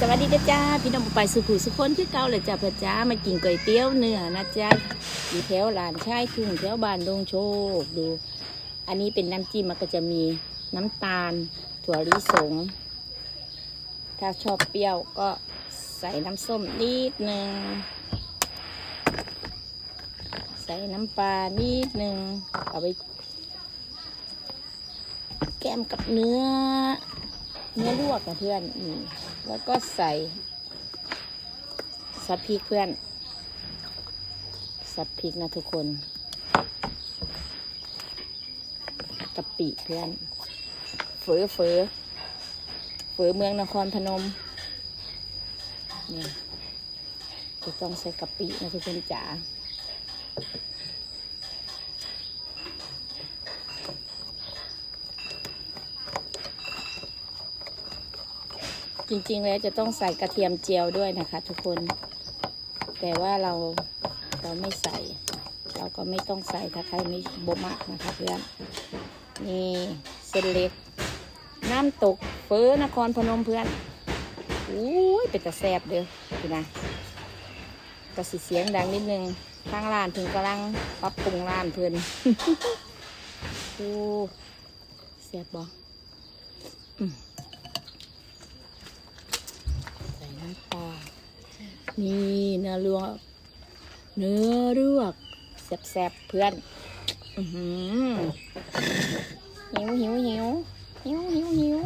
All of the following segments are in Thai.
สวัสดีจ้าพี่น้องไปสุขุสุคนคือเก่าเลยจ้าพ่อจ้ามากินก๋วยเตี๋ยวเนื้อนะจ้าอยู่แถวลานชายทุ่งแถวบ้านดงโชคดู อันนี้เป็นน้ำจิ้มมันก็จะมีน้ำตาล ถั่วลิสง ถ้าชอบเปรี้ยวก็ใส่น้ำส้มนิดหนึ่งใส่น้ำปลานิดหนึ่งเอาไป แก้มกับเนื้อ เนื้อลวกนะเพื่อนนี่แล้วก็ใส่ซอสพริกเพื่อนซอสพริกนะทุกคนกะปิเพื่อนเฝอเฝอเฝอเมืองนครพนมนี่จะต้องใส่กะปินะทุกคนจ๋า จริง ๆ แล้วจะต้องใส่กระเทียมเจียวด้วยนะคะ ทุกคน แต่ว่าเราเราไม่ใส่ เราก็ไม่ต้องใส่ถ้าใครไม่บ่มากนะคะเพื่อนนี่เส้นเล็ก น้ำตกเฟอนครพนมเพื่อนอุ้ยเป็นตะแซบเด้อพี่นะกระสิเสียงดังนิดนึงทางร้านถึงกำลังปรับปรุงร้านเพื่อนโอ้แซบบ่ใส่ น้ำปลานี่เนื้อลวก เนื้อลวกแซ่บๆเพื่อน อือหือหิวหิวหิวหิวหิวหิว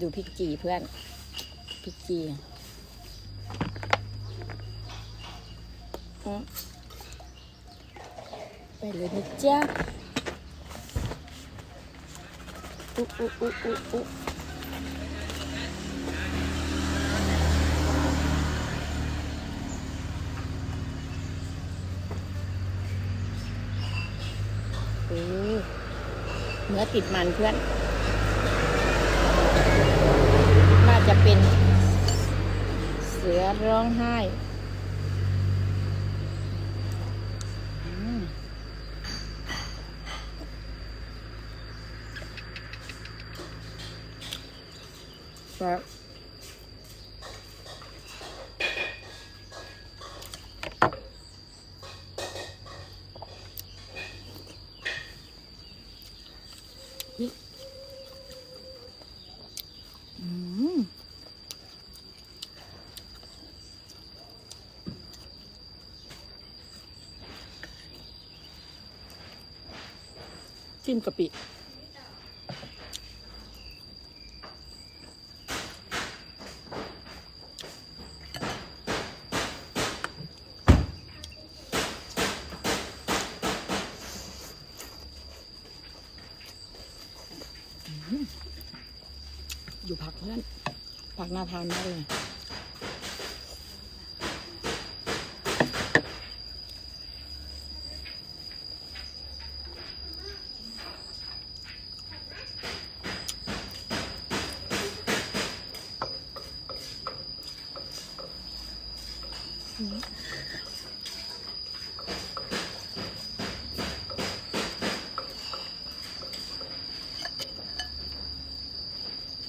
ดูพริกจีเพื่อนพริกจีอืมไปเลยนะจ๊ะ อุ๊อุ๊อุ๊อุ๊อุ๊เนื้อติดมันเพื่อน น่าจะเป็นเสือร้องไห้อืม ครับอืมจิ้มกะปิ อยู่ผักเพื่อนผักนาทานมากเลย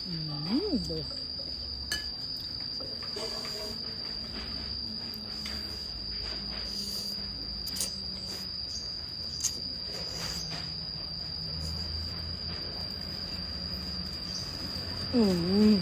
อื มดูอืม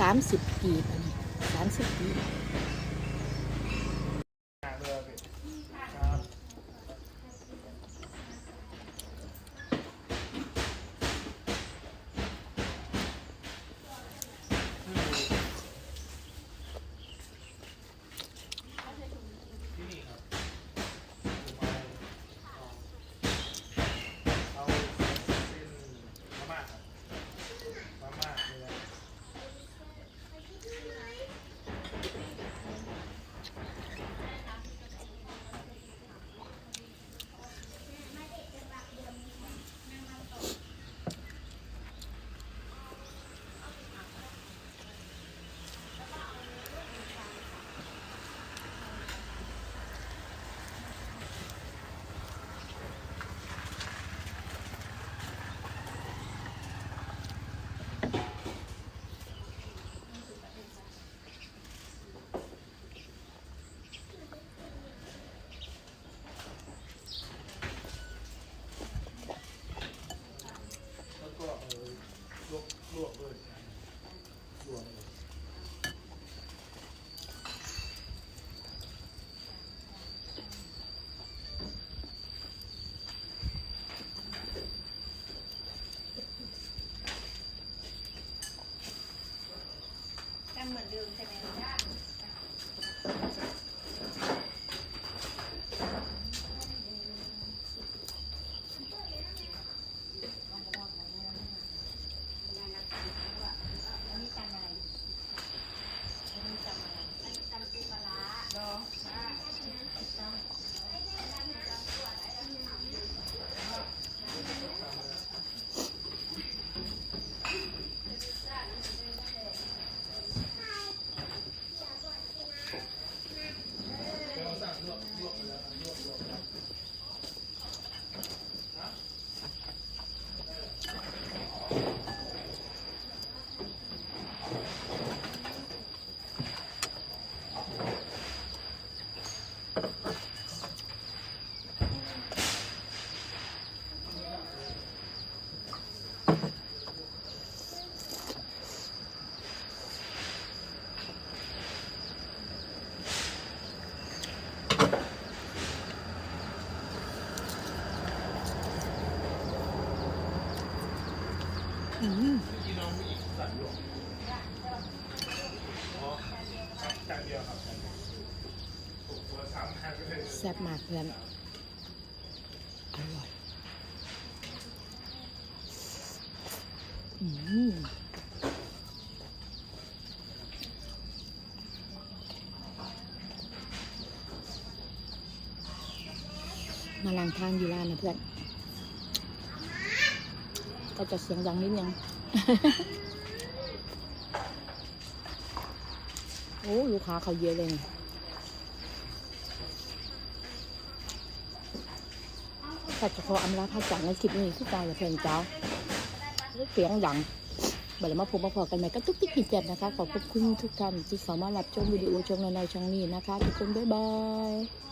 สามสิบกีบสามสิบกีบ แซ่บมากเพื่อน อร่อย อืมมาลังทางอยู่ร้านนะเพื่อน ก็จะเสียงดังนิดนึงโอ้ลูกค้าเขาเยอะเลยนี่แต่จะขออำลาพระจันทร์ในคลิปนี้ทุกการอย่าเพลินเจ้าเสียงดังบัดนี้มาพบมาพอกันใหม่ก็ตุ๊กติ๊กหยิบแจบนะคะ ขอบคุณทุกท่านที่เข้ามารับชมวิดีโอชมในช่องนี้นะคะ ทุกคนบ๊ายบาย